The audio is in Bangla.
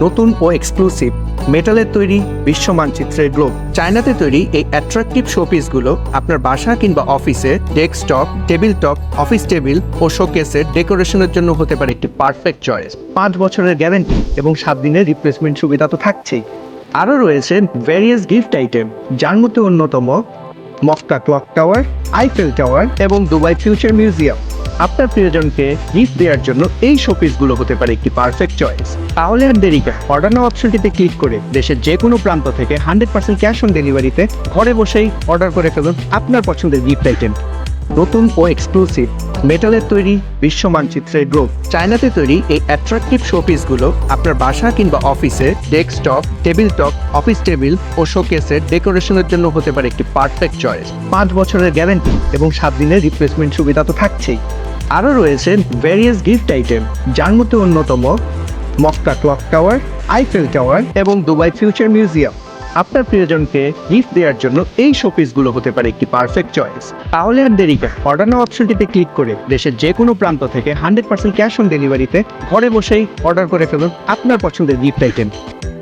নতুন ও এক্সক্লুসিভ মেটালের তৈরি বিশ্ব মানচিত্রের গ্লোব চায়নাতে তৈরি এই অ্যাট্রাকটিভ শোপিসগুলো আপনার বাসা কিংবা অফিসে desktop table top office table ও শোকেসের ডেকোরেশনের জন্য হতে পারে একটি পারফেক্ট চয়েস পাঁচ বছরের গ্যারান্টি এবং সাত দিনের রিপ্লেসমেন্ট সুবিধা তো থাকছেই। আরও রয়েছে ভ্যারিয়াস গিফট আইটেম যার মধ্যে অন্যতম Mecca clock tower Eiffel tower এবং দুবাই ফিউচার মিউজিয়াম আপনার প্রিয়জনকে গিফট দেওয়ার জন্য এই শোপিসগুলো হতে পারে একটি পারফেক্ট চয়েস তাহলে আর দেরি অর্ডার নাও অপশনটিতে ক্লিক করে দেশের যে কোনো প্রান্ত থেকে হান্ড্রেড পার্সেন্ট ক্যাশ অন ডেলিভারিতে ঘরে বসেই অর্ডার করে ফেলুন আপনার পছন্দের গিফট আইটেম নতুন ও এক্সক্লুসিভ মেটালের তৈরি বিশ্ব মানচিত্রের গ্রুপ চায়নাতে তৈরি এই অ্যাট্রাকটিভ শোপিসগুলো আপনার বাসা কিংবা অফিসে desktop table top office table ও শোকেসের ডেকোরেশনের জন্য হতে পারে একটি পারফেক্ট চয়েস পাঁচ বছরের গ্যারেন্টি এবং সাত দিনের রিপ্লেসমেন্ট সুবিধা তো থাকছেই। আরও রয়েছে ভ্যারিয়াস গিফট আইটেম যার মধ্যে অন্যতম Mecca clock tower Eiffel tower এবং দুবাই ফিউচার মিউজিয়াম আপনার প্রিয়জনকে গিফট দেওয়ার জন্য এই শোপিসগুলো হতে পারে একটি পারফেক্ট চয়েস তাহলে আর দেরি কেন? অর্ডার অপশনটিতে ক্লিক করে দেশের যে কোনো প্রান্ত থেকে হান্ড্রেড পার্সেন্ট ক্যাশ অন ডেলিভারিতে ঘরে বসেই অর্ডার করে ফেলুন আপনার পছন্দের গিফট আইটেম